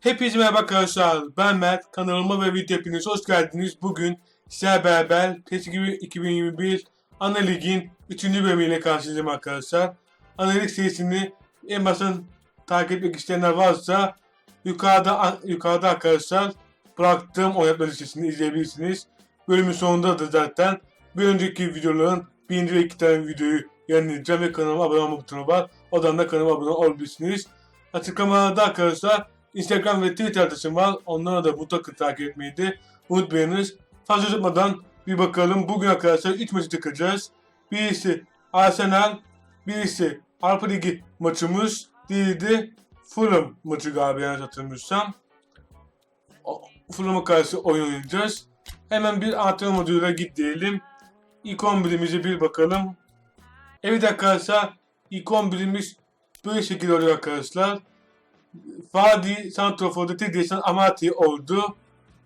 Hepinize merhaba arkadaşlar. Ben Mert. Kanalıma ve video hepiniz hoş geldiniz. Bugün sizlerle beraber PES 2021 Ana Lig'in 3. bölümüyle karşınızdayım arkadaşlar. Ana Lig serisini en baştan takip etmek isteyenler varsa yukarıda yukarıda arkadaşlar bıraktığım oynatma listesini izleyebilirsiniz. Bölümün sonunda da zaten bir önceki videoların birinci ve iki tane videoyu yayınlayacağım ve kanalıma abone olma butonu var. Oradan da kanalıma abone olabilirsiniz. Açıklamada arkadaşlar Instagram ve Twitter adresim var. Onlara da mutlaka takip etmeyi de unutmayınız. Fazla uzatmadan bir bakalım. Bugün arkadaşlar 3 maçı tıkacağız. Birisi Arsenal, birisi Avrupa Ligi maçımız, diğeri de Fulham maçı galiba yanlış hatırlamıyorsam. Fulham'a karşı oyun oynayacağız. Hemen bir antrenman moduyla git diyelim. İlk 11'imize bir bakalım. Evet arkadaşlar ilk 11'imiz böyle şekilde oluyor arkadaşlar. Fadi Santrofor'da tek değişen Amati oldu.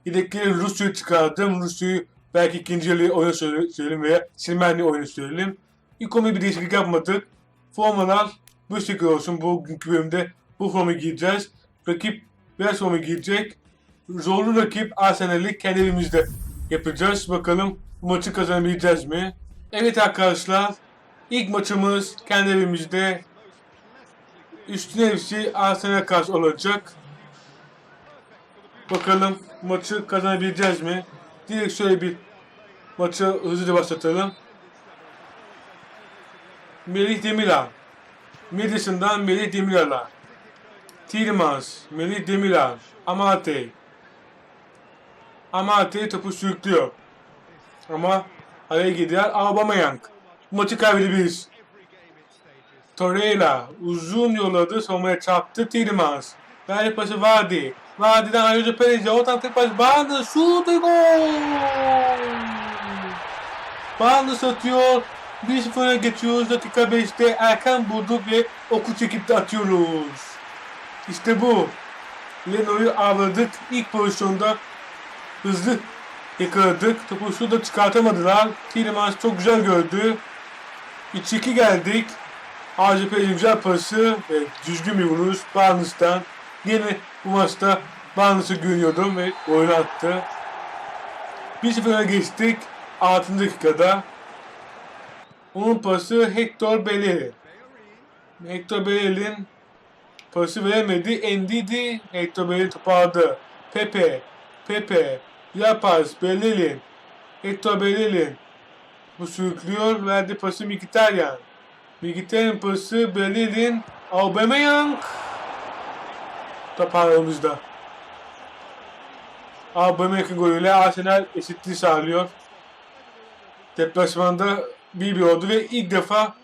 Yedekleri Rusya'yı çıkardım. Rusya'yı belki ikinci yarı oyuna söyle- söyleyelim veya Silmenli oyunu söyleyelim. Oyunda bir değişiklik yapmadık. Formalar bu şekilde olsun. Bugünkü bölümde bu formayı giyeceğiz. Rakip beyaz formayı giyecek. Zorlu rakip Arsenal'i kendi evimizde yapacağız. Bakalım bu maçı kazanabileceğiz mi? Evet arkadaşlar. ilk maçımız kendi evimizde Üstün hepsi Arsenal karşı olacak. Bakalım maçı kazanabileceğiz mi? Direkt şöyle bir maçı hızlıca başlatalım. Melih Demiral. Madison'dan Melih Demiral'a. Tielemans, Melih Demiral, Amate. Amate topu sürüklüyor. Ama araya gidiyor Aubameyang. Maçı kaybedebiliriz. Torreira uzun yolladı savunmaya çarptı Tielemans. Verdi pası Vardy. Vardy'den ayrıca Perez'e ortadan tek pas Vardy şut ve gol. Vardy satıyor. 1-0'a geçiyoruz. Dakika 5'te erken bulduk ve oku çekip de atıyoruz. İşte bu. Leno'yu avladık. İlk pozisyonda hızlı yakaladık. Topu şurada çıkartamadılar. Tielemans çok güzel gördü. 3-2 geldik. ACP'nin güzel pası ve düzgün bir vuruş Barnes'tan. Yine bu maçta Barnes'ı güveniyordum ve oyunu attı. 1-0'a geçtik 6. dakikada. Onun pası Hector Bellerin. Hector Bellerin pası veremedi. Ndidi Hector Bellerin topu aldı. Pepe, Pepe, Yapaz, Bellerin. Hector Bellerin. Bu sürüklüyor. Verdi pası Mkhitaryan. Mkhitaryan pası Bellerin. Aubameyang. Top aramızda. Aubameyang'ın golüyle Arsenal eşitliği sağlıyor. Deplasmanda 1-1 oldu ve ilk defa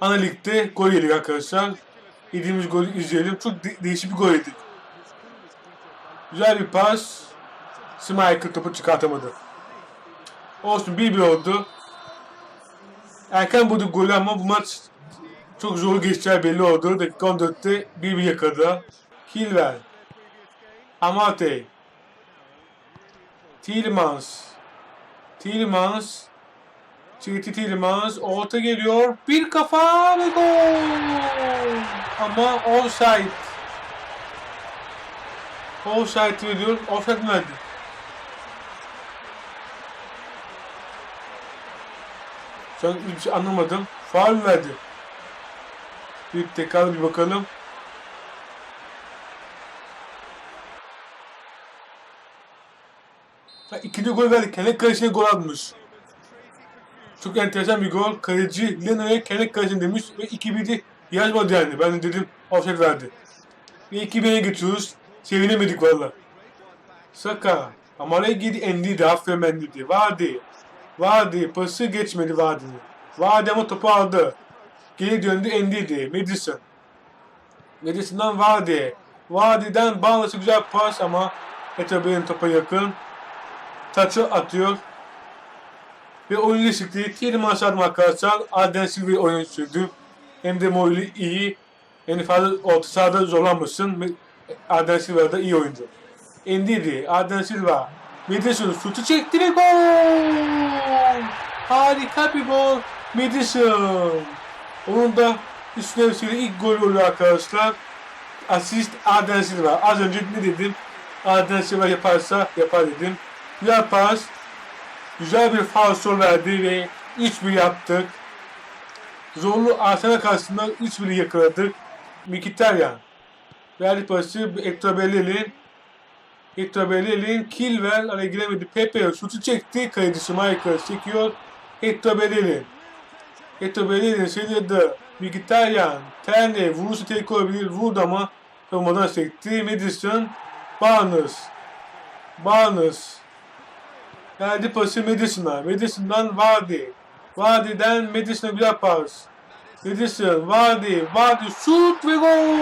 ana ligde gol yedik arkadaşlar. Yediğimiz golü izleyelim. Çok de- değişik bir gol yedik. Güzel bir pas. Schmeichel topu çıkartamadı. Olsun 1-1 oldu. Erken bulduk golü ama bu maç çok zor geçeceği belli oldu. Dakika 14'te 1-1 yakaladı. Kilver. Amate. Tielemans. Tielemans. Çiviti Tielemans. Orta geliyor. Bir kafa ve gol. Ama offside. Offside veriyor. Offside mi verdi? Şu an bir şey anlamadım. Faul verdi. Bir tekrar bir bakalım. Ha, ikinci gol verdi. Kenek kalesine gol atmış. Çok enteresan bir gol. Kaleci Leno'ya kenek kalesine demiş ve 2-1'de yazmadı yani. Ben de dedim offside verdi. Ve 2-1'e geçiyoruz. Sevinemedik valla. Saka. Ama oraya girdi Endidi. Aferin Endidi. Vardy. Vardy. Pası geçmedi Vardy'nin. Vardy ama topu aldı. Geri döndü Endidi. Madison. Madison'dan Vardy. Vardy'den bağlısı güzel pas ama Etabe'nin topa yakın. Taçı atıyor. Ve oyun değişikliği Tielemans adım arkadaşlar. Arden Silva'yı oyun sürdü. Hem de Moyli iyi. Yani fazla orta sahada zorlanmasın. Arden Silva da iyi oyuncu. Endidi, Arden Silva. Madison şutu çekti ve gol! Harika bir gol. Madison. Onun da üstüne vesile ilk gol oluyor arkadaşlar. asist Adem Silva. Az önce ne dedim? Adem Silva yaparsa yapar dedim. Güzel. Güzel bir faul sol verdi ve 3-1 yaptık. Zorlu Arsenal karşısında 3-1 yakaladık. Mkhitaryan. Verdi pası Hector Bellerin. Hector Bellerin Kilvel araya giremedi. Pepe şutu çekti. Kalecisi Michael çekiyor. Hector Bellerin. Hector Bellerin seyirdi. Mkhitaryan. Terne vurursa tek olabilir. Vurdu ama savunmadan sekti. Madison. Barnes. Barnes. Verdi pası Madison'a. Madison'dan Vardy. Vardy'den Madison'a güzel pas. Madison, Vardy, Vardy şut ve gol!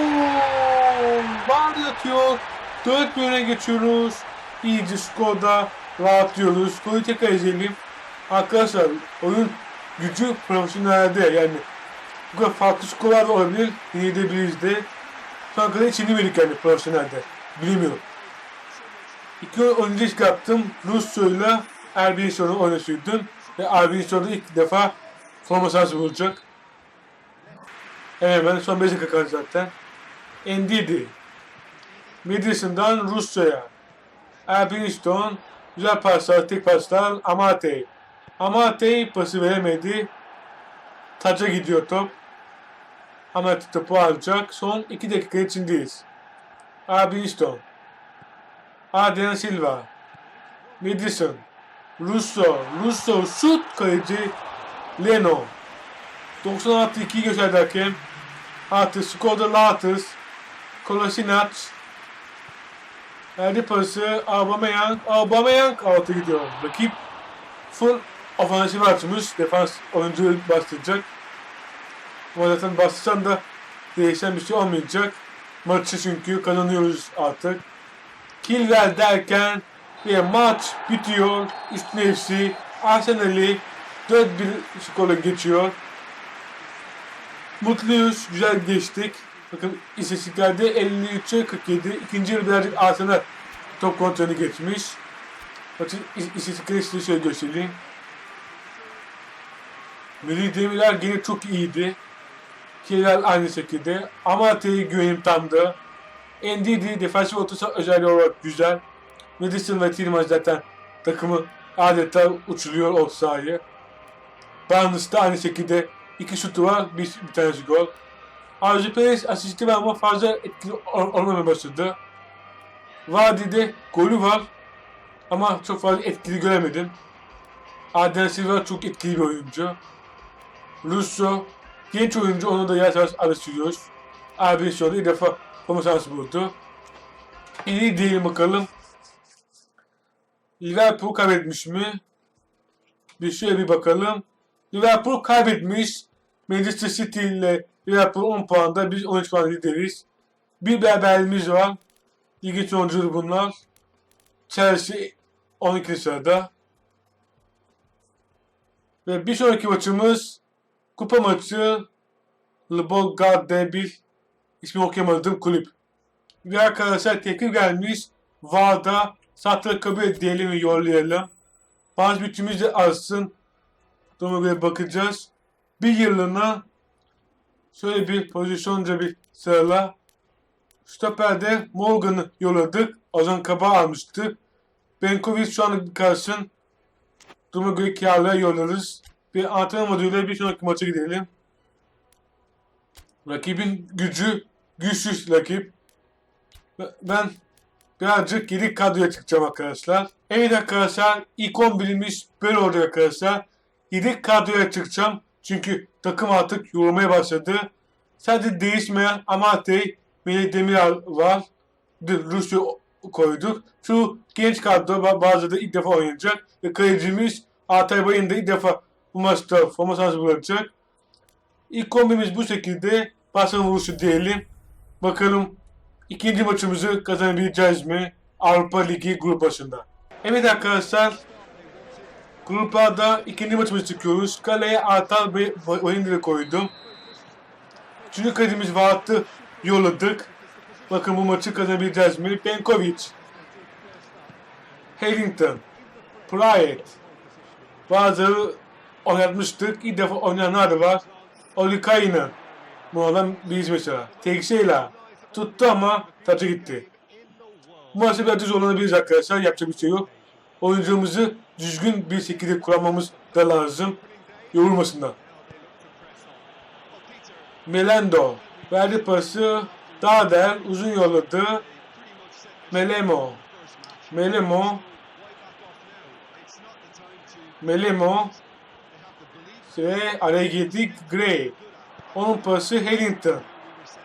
Vardy atıyor. 4 bir öne geçiyoruz. İyice skorda rahatlıyoruz. Golü tekrar izleyelim. Arkadaşlar oyun gücü profesyonelde yani bu kadar farklı skorlar da olabilir. Yenebiliriz de. Şu ana kadar hiç yenemedik yani profesyonelde. Bilmiyorum. İki oyuncu iş yaptım. Russo'yla Erbinson'u oyuna sürdüm. Ve Erbinson'da ilk defa forma sahası bulacak. Evet ben son 5 dakika kaldı zaten. Ndidi. Madison'dan Rusya'ya. Erbinsson. Güzel paslar, tek paslar. Amate. Amate pası veremedi. Taca gidiyor top. Amate topu alacak. Son 2 dakika içindeyiz. Erbinsson. Adrian Silva. Madison. Russo. Russo şut kaleci Leno. 96-2 gösterdi hakem. Artı Skoda Lattes. Kolasinac. Verdi pası Aubameyang. Aubameyang altı gidiyor. Rakip full ofansif açmış. Defans oyuncu bastıracak. Ama zaten bastırsan da değişen bir şey olmayacak. Maçı çünkü kazanıyoruz artık. Kilver derken ve maç bitiyor. Üstüne FC Arsenal'i 4-1 skorla geçiyor. Mutluyuz. Güzel geçtik. Bakın istatistiklerde 53'e 47. İkinci yarı birazcık Arsenal top kontrolü geçmiş. Bakın is- istatistikleri size şöyle göstereyim. Melih Demirel gene çok iyiydi. Kiler aynı şekilde. Amate'ye güvenim tamdı. Ndidi defansif ortası özelliği olarak güzel. Madison ve Tillman zaten takımı adeta uçuruyor o sahayı. Barnes da aynı şekilde iki şutu var, bir, bir tanesi gol. Arzu Perez asisti var ama fazla etkili ol- olmamaya başladı. Vadi'de golü var ama çok fazla etkili göremedim. Adrian Silva çok etkili bir oyuncu. Russo genç oyuncu onu da yavaş yavaş alıştırıyoruz. Abi sonra ilk defa forma buldu. İyi diyelim bakalım. Liverpool kaybetmiş mi? Bir şöyle bir bakalım. Liverpool kaybetmiş. Manchester City ile Liverpool 10 puanda biz 13 puan lideriz. Bir beraberliğimiz var. İlginç sonuçları bunlar. Chelsea 12 sırada. Ve bir sonraki maçımız kupa maçı Lubog Derby ismi okuyamadığım kulüp. Ve arkadaşlar tekrar gelmiş. VAR'da satır kabul edelim ve yollayalım. Bazı bütçemiz de artsın. Duruma göre bakacağız. Bir yıllığına şöyle bir pozisyonca bir sırala. Stoper'de Morgan'ı yolladık. Ozan Kaba almıştık. Benkovic şu an kalsın. Duruma göre kârlığa yollarız. Bir antrenman moduyla bir sonraki maça gidelim. Rakibin gücü güçsüz rakip. Ben birazcık yedek kadroya çıkacağım arkadaşlar. Evet arkadaşlar ilk 11'imiz böyle olacak arkadaşlar. Yedek kadroya çıkacağım. Çünkü takım artık yorulmaya başladı. Sadece değişmeyen Amatey, Melih Demiral var. Rusya koyduk. Şu genç kadro ba- bazıları ilk defa oynayacak. Ve kalecimiz Altay Bayın da ilk defa bu maçta forma şansı bulacak. İlk kombimiz bu şekilde. Başarılı vuruşu diyelim. Bakalım ikinci maçımızı kazanabileceğiz mi? Avrupa Ligi grup başında. Evet arkadaşlar. Gruplarda ikinci maçımızı çıkıyoruz. Kaleye Artal ve Bayındır'ı koydum. Üçüncü kalecimiz Vaat'ı yolladık. Bakın bu maçı kazanabileceğiz mi? Benkovic. Harrington. Pryor. Bazıları oynatmıştık. İlk defa oynayanlar var. Oli Kaynen. Bu adam biz mesela. Tekşeyla. Tuttu ama taça gitti. Bu maçta biraz zorlanabiliriz arkadaşlar. Yapacak bir şey yok. Oyuncularımızı düzgün bir şekilde kullanmamız da lazım. Yorulmasınlar. Melendo verdi pası. Dader uzun yolladı. Melemo. Melemo. Melemo. Ve araya girdik. Gray. Onun pası Harrington.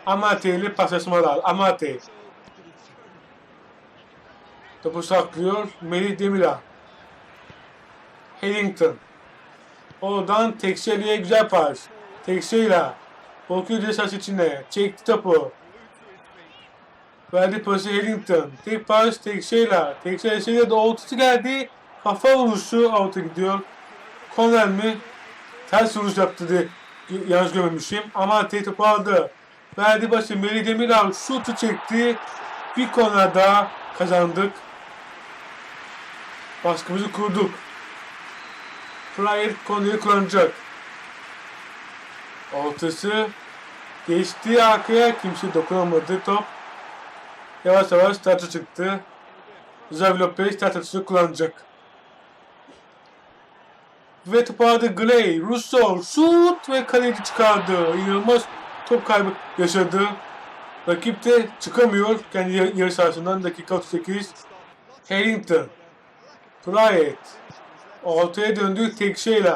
Amate ile paslaşmalar. Amate. Topu saklıyor. Melih Demirel. Harrington. Oradan Tekşeli'ye güzel pas. Tekşeli'yle. Bakıyor cesas içine. Çekti topu. Verdi pası Harrington. Tek pas Tekşeli'yle. Tekşeli'ye de ortası geldi. Kafa vuruşu out'a gidiyor. Konel mi? Ters vuruş yaptı diye yanlış görmemişim. Ama topu aldı. Verdi başı Melih Demirel şutu çekti. Bir korner daha kazandık. Baskımızı kurduk. Fryer konuyu kullanacak. Ortası geçti arkaya kimse dokunamadı top. Yavaş yavaş startı çıktı. Xavi Lopez atışını kullanacak. Ve topu aldı Gley, Russo, şut ve kaleci çıkardı. İnanılmaz top kaybı yaşadı. Rakip de çıkamıyor kendi yar- yarı sahasından dakika 38. Harrington, Pryett, ortaya döndü tek şeyle.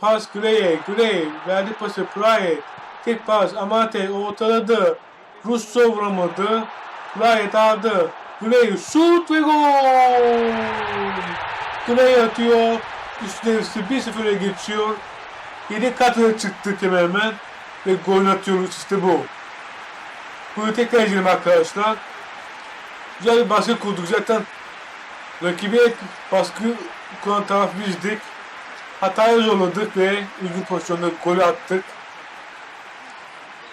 Pas Gray'e, Gray verdi pası Pryett. Tek pas Amate ortaladı. Russo vuramadı. Pryett aldı. Gray şut ve gol! Gray atıyor. Üstüne üstü 1-0'a geçiyor. Yedek kartına çıktık hemen. Ve gol atıyoruz işte bu. Bunu tekrar izleyelim arkadaşlar. Güzel bir baskı kurduk. Zaten rakibe baskı kuran taraf bizdik. Hataya zorladık ve uygun pozisyonda golü attık.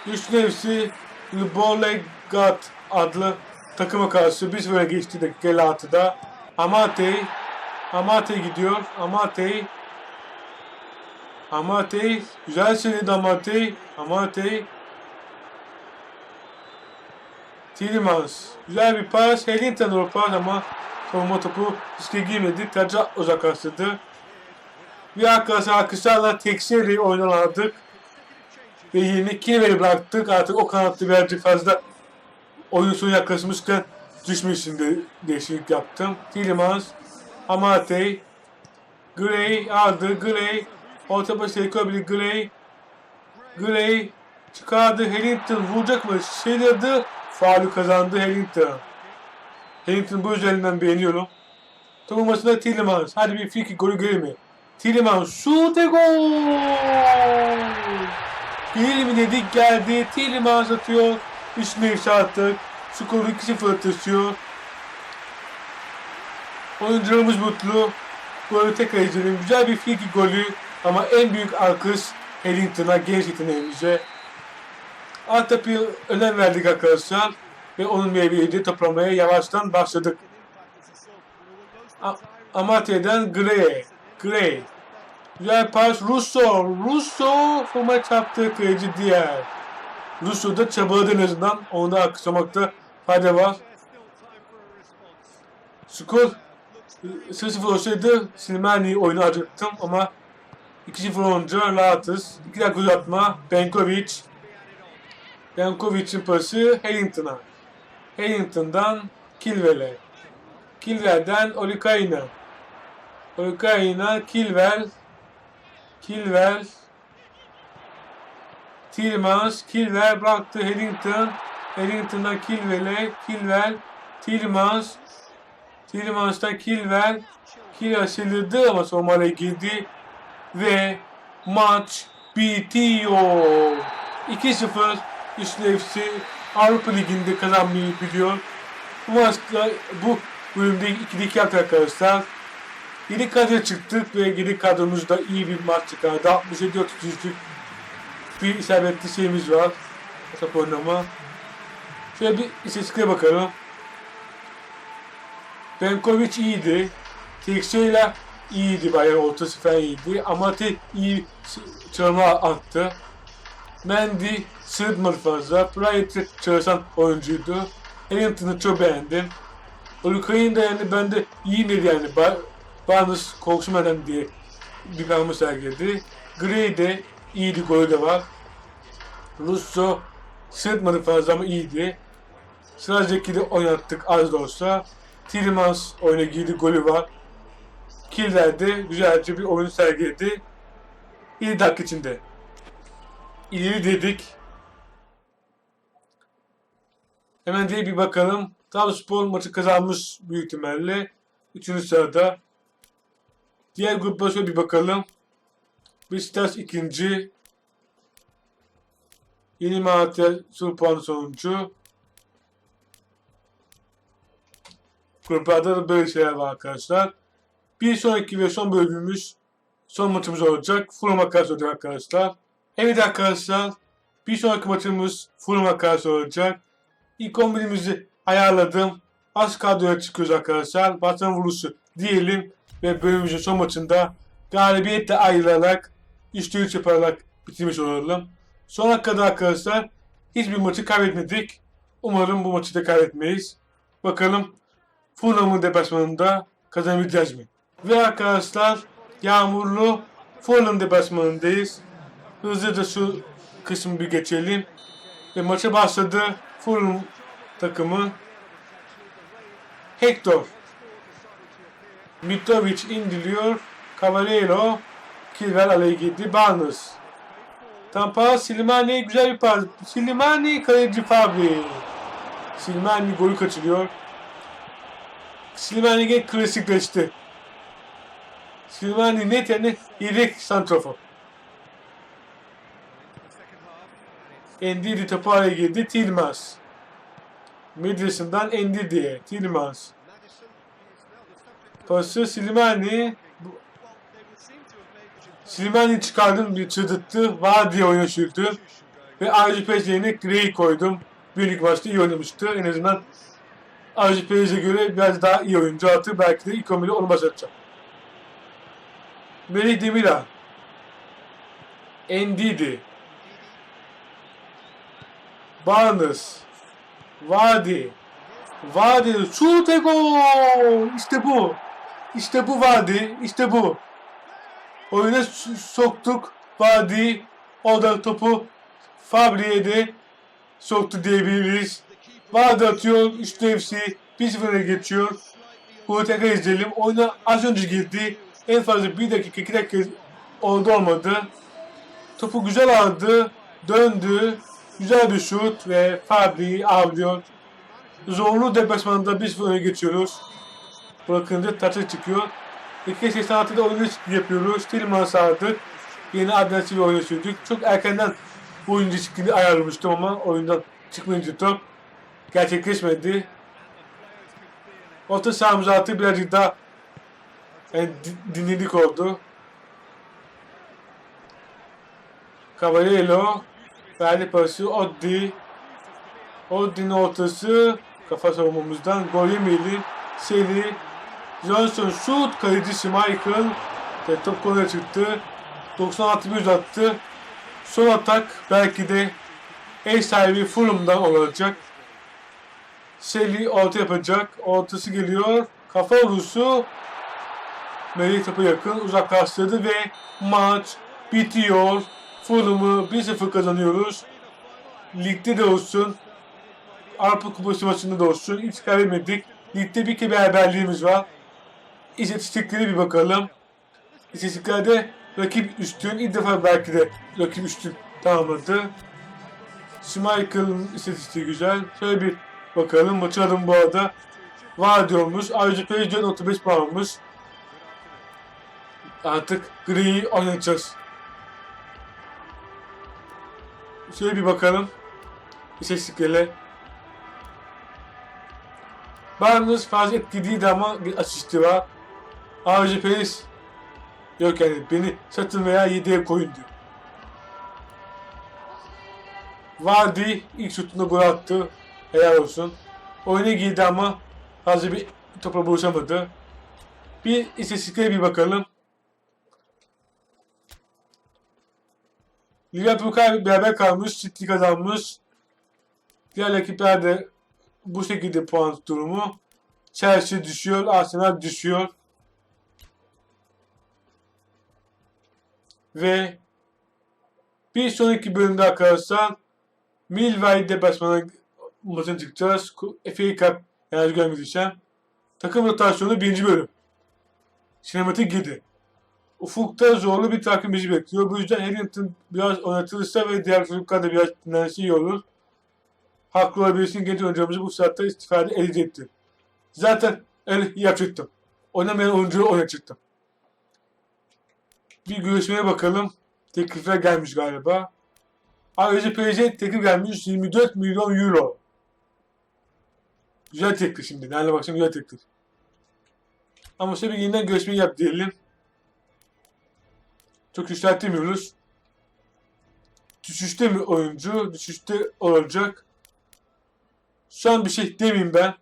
Üstüne hepsi Lubolegat adlı takıma karşı 1-0'a geçti dakika 56'da. Amate Amate gidiyor. Amate Amate güzel seriydi Amate Amate Tillemans güzel bir pas Harrington doğru pas ama savunma topu riske girmedi. Taca uzaklaştırdı. Bir arkadaşlar alkışlarla Tekşehir'i oyundan aldık. Ve yeni Kilver'i bıraktık. Artık o kanatta birazcık fazla oyun sonu yaklaşmışken düşmüş şimdi değişiklik yaptım. Tillemans Amate Gray aldı. Gray orta başı Ekobili Gray Gray çıkardı. Harrington vuracak mı? Şeyledi. Faulü kazandı Harrington. Harrington bu üzerinden beğeniyorum. Topun başında Tillemans. Hadi bir free golü görelim mi? Tillemans şut ve gol! Gelir mi dedik geldi. Tillemans atıyor. Üstüne attık. Skoru 2-0 taşıyor. Oyuncularımız mutlu. Golü tekrar izledim. Güzel bir free kick golü ama en büyük alkış Harrington'a, genç yeteneğimize. Yapıya önem verdik arkadaşlar ve onun meyveyi toplamaya yavaştan başladık. A- Amate'den Gray. Gray. Güzel pas Russo. Russo forma çarptı kaleci diğer. Russo da çabaladı en azından. Onu da alkışlamakta fayda var. Skor 0-0 olsaydı Silmani oyunu alacaktım ama 2-0 olunca rahatız. 2 dakika uzatma. Benkovic. Benkovic'in pası Harrington'a. Harrington'dan Kilvel'e. Kilvel'den Olikaina. Olikaina, Kilvel. Kilvel. Tillmans, Kilvel bıraktı Harrington. Harrington'dan Kilvel'e. Kilvel. Tillmans. Tillmans'tan Kilvel. Kilvel sildirdi ama Somal'e girdi. Ve maç bitiyor. 2-0 Üstüne FC Avrupa Ligi'nde kazanmayı biliyor. Bu maçta bu bölümde 2'de 2 yaptık arkadaşlar. Yeni kadro çıktık ve yeni kadromuzda iyi bir maç çıkardı. 67 33'lük bir isabetli şeyimiz var. Top oynama. Şöyle bir istatistiklere bakalım. Benkovic iyiydi. Teksoy'la iyiydi bayağı ortası falan iyiydi. Ama tek iyi çalma attı. Mendy sırıtmadı fazla. Bryant çalışan oyuncuydu. Hamilton'ı çok beğendim. Ulukay'ın da yani bende iyi bir yani. Ba Barnes korkuşmadan diye bir performans sergiledi. Gray de iyiydi, golü de var. Russo sırıtmadı fazla ama iyiydi. Sıracık'i de oynattık az da olsa. Tillmans oyuna girdi, golü var. Killer de güzelce bir oyun sergiledi. 7 dakika içinde. İleri dedik. Hemen diye bir bakalım. Trabzonspor maçı kazanmış büyük ihtimalle. Üçüncü sırada. Diğer gruplara şöyle bir bakalım. Beşiktaş ikinci. Yeni Malatya son puanı sonuncu. Gruplarda da böyle şeyler var arkadaşlar. Bir sonraki ve son bölümümüz son maçımız olacak. Fulham'a karşı olacak arkadaşlar. Evet arkadaşlar. Bir sonraki maçımız Fulham'a karşı olacak. İlk 11'imizi ayarladım. Az kadroya çıkıyoruz arkadaşlar. Vatan vuruşu diyelim ve bölümümüzün son maçında galibiyetle ayrılarak 3'te 3 yaparak bitirmiş olalım. Sona kadar arkadaşlar hiçbir maçı kaybetmedik. Umarım bu maçı da kaybetmeyiz. Bakalım Fulham'ın deplasmanında kazanabileceğiz mi? Ve arkadaşlar yağmurlu Fulham deplasmanındayız. Hızlıca şu kısmı bir geçelim. Ve maça başladı. Fulham takımı Hector Mitrovic indiriyor. Cavallero Kirvel aleye girdi. Barnes Tampa Silmani güzel bir pas. Silmani kaleci Fabri. Silmani golü kaçırıyor. Silmani gene klasikleşti. Silmani net yani yedek santrofor. Endidi topu araya girdi. Tilmaz. Midrison'dan Endidi'ye. Tilmaz. Pası Silmani. Silmani çıkardım bir çıldırttı. Var diye oyuna sürdü. Ve Arju Perez yerine Gray'i koydum. Büyük maçta iyi oynamıştı. En azından Arju Perez'e göre biraz daha iyi oyuncu attı. Belki de ilk 11'de onu başlatacak. Melih Demiral. Endidi. Barnes. Vadi. Vadi. Şut ve gol. İşte bu. İşte bu Vadi. İşte bu. Oyuna soktuk. Vadi. O da topu Fabri'ye de soktu diyebiliriz. Vadi atıyor. Üstü FC 1-0'a geçiyor. Bunu tekrar izleyelim. Oyuna az önce girdi. En fazla 1 dakika 2 dakika oldu olmadı. Topu güzel aldı. Döndü. Güzel bir şut ve Fabri avlıyor. Zorlu deplasmanda 1-0 öne geçiyoruz. Bırakınca taça çıkıyor. İki 86'da oyunu yapıyoruz. Tilman aldık. Yeni adresi bir oyuna sürdük. Çok erkenden oyuncu çıktığını ayarlamıştım ama oyundan çıkmayınca top gerçekleşmedi. Orta sahamıza attık birazcık daha yani di- dinledik oldu. Cavallero verdi pası Oddi Oddi'nin ortası kafa savunmamızdan gol yemeyelim. Seri Johnson şut kalecisi Michael ve top kolaya çıktı. 96 bir uzattı. Son atak belki de ev sahibi Fulham'dan olacak. Seli orta yapacak. Ortası geliyor. Kafa vuruşu. Melih topa yakın uzaklaştırdı ve maç bitiyor. Fulham'ı 1-0 kazanıyoruz. Ligde de olsun. Avrupa Kupası maçında da olsun. Hiç kaybetmedik. Ligde bir kere beraberliğimiz var. İstatistiklere bir bakalım. İstatistiklerde rakip üstün. İlk defa belki de rakip üstün tamamladı. Schmeichel'ın istatistiği güzel. Şöyle bir bakalım. Maçı alın bu arada. Var diyormuş. Ayrıca Perez 4.5 puanmış. Artık griyi oynayacağız. Şöyle bir bakalım. İstatistiklere. Barnes fazla etkili değildi ama bir asisti var. Ayrıca Perez yok yani beni satın veya yedeğe koyun diyor. Vardy ilk şutunda gol. Helal olsun. Oyuna girdi ama fazla bir topla buluşamadı. Bir istatistiklere bir bakalım. Liverpool beraber kalmış, City kazanmış. Diğer rakipler de bu şekilde puan durumu. Chelsea düşüyor, Arsenal düşüyor. Ve bir sonraki bölümde arkadaşlar Millwall deplasmanı maçına çıkacağız. FA Cup enerji görmeyeceğim. Takım rotasyonu birinci bölüm. Sinematik 7. Ufukta zorlu bir takım bizi bekliyor. Bu yüzden Harrington biraz oynatılırsa ve diğer çocuklar da biraz dinlenirse iyi olur. Haklı olabilirsin genç oyuncumuzu bu saatte istifade edecektir. Zaten öyle yapacaktım. Oynamayan oyuncuyu oynatacaktım. Bir görüşmeye bakalım. Teklifler gelmiş galiba. Ayrıca PSG teklif gelmiş 24 milyon euro. Güzel teklif şimdi. Nerede baksam güzel teklif. Ama işte bir yeniden görüşme yap diyelim. Çok yükseltemiyoruz. Düşüşte mi oyuncu? Düşüşte olacak. Şu an bir şey demeyeyim ben.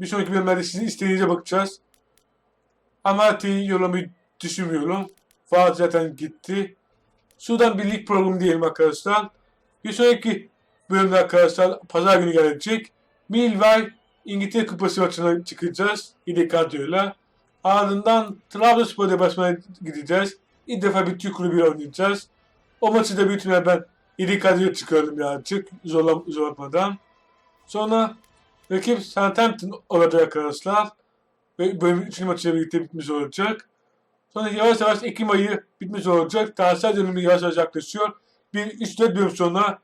Bir sonraki bölümlerde sizin isteğinize bakacağız. Amarty'yi yollamayı düşünmüyorum. Fuat zaten gitti. Sudan bir lig programı diyelim arkadaşlar. Bir sonraki bölümde arkadaşlar pazar günü gelecek. Millwall İngiltere Kupası maçına çıkacağız. İde kadroyla. Ardından Trabzonspor deplasmana gideceğiz. İlk defa bir Türk kulübüyle oynayacağız. O maçı da büyük ben İde kadroya çıkardım birazcık zorlam zorlamadan. Sonra rakip Southampton olacak arkadaşlar. Ve bölümün 3. maçıyla birlikte bitmiş olacak. Sonra yavaş yavaş Ekim ayı bitmiş olacak. Transfer dönemi yavaş yavaş yaklaşıyor. Bir 3-4 bölüm sonra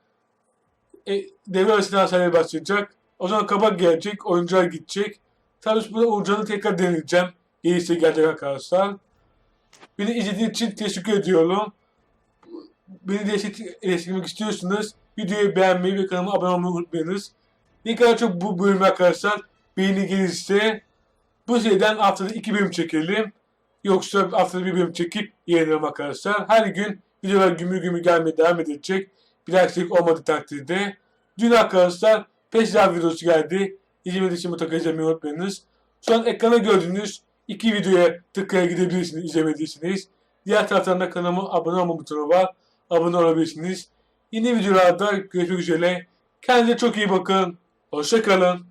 e, devre arası başlayacak. O zaman kabak gelecek, oyuncular gidecek. Tabii burada oyuncuları tekrar deneyeceğim. Gelirse gelecek arkadaşlar. Beni izlediğiniz için teşekkür ediyorum. Beni desteklemek istiyorsanız videoyu beğenmeyi ve kanalıma abone olmayı unutmayınız. Ne kadar çok bu bölüm arkadaşlar beğeni gelirse bu seriden haftada iki bölüm çekelim. Yoksa haftada bir bölüm çekip yayınlarım arkadaşlar. Her gün videolar gümür gümür gelmeye devam edecek. Bir aksilik olmadığı takdirde. Dün arkadaşlar Peşler videosu geldi. İzlemediğiniz için mutlaka izlemeyi unutmayınız. Şu an ekrana gördüğünüz iki videoya tıklayarak gidebilirsiniz izlemediyseniz. Diğer taraftan da kanalıma abone olma butonu var. Abone olabilirsiniz. Yeni videolarda görüşmek üzere. Kendinize çok iyi bakın. Hoşçakalın.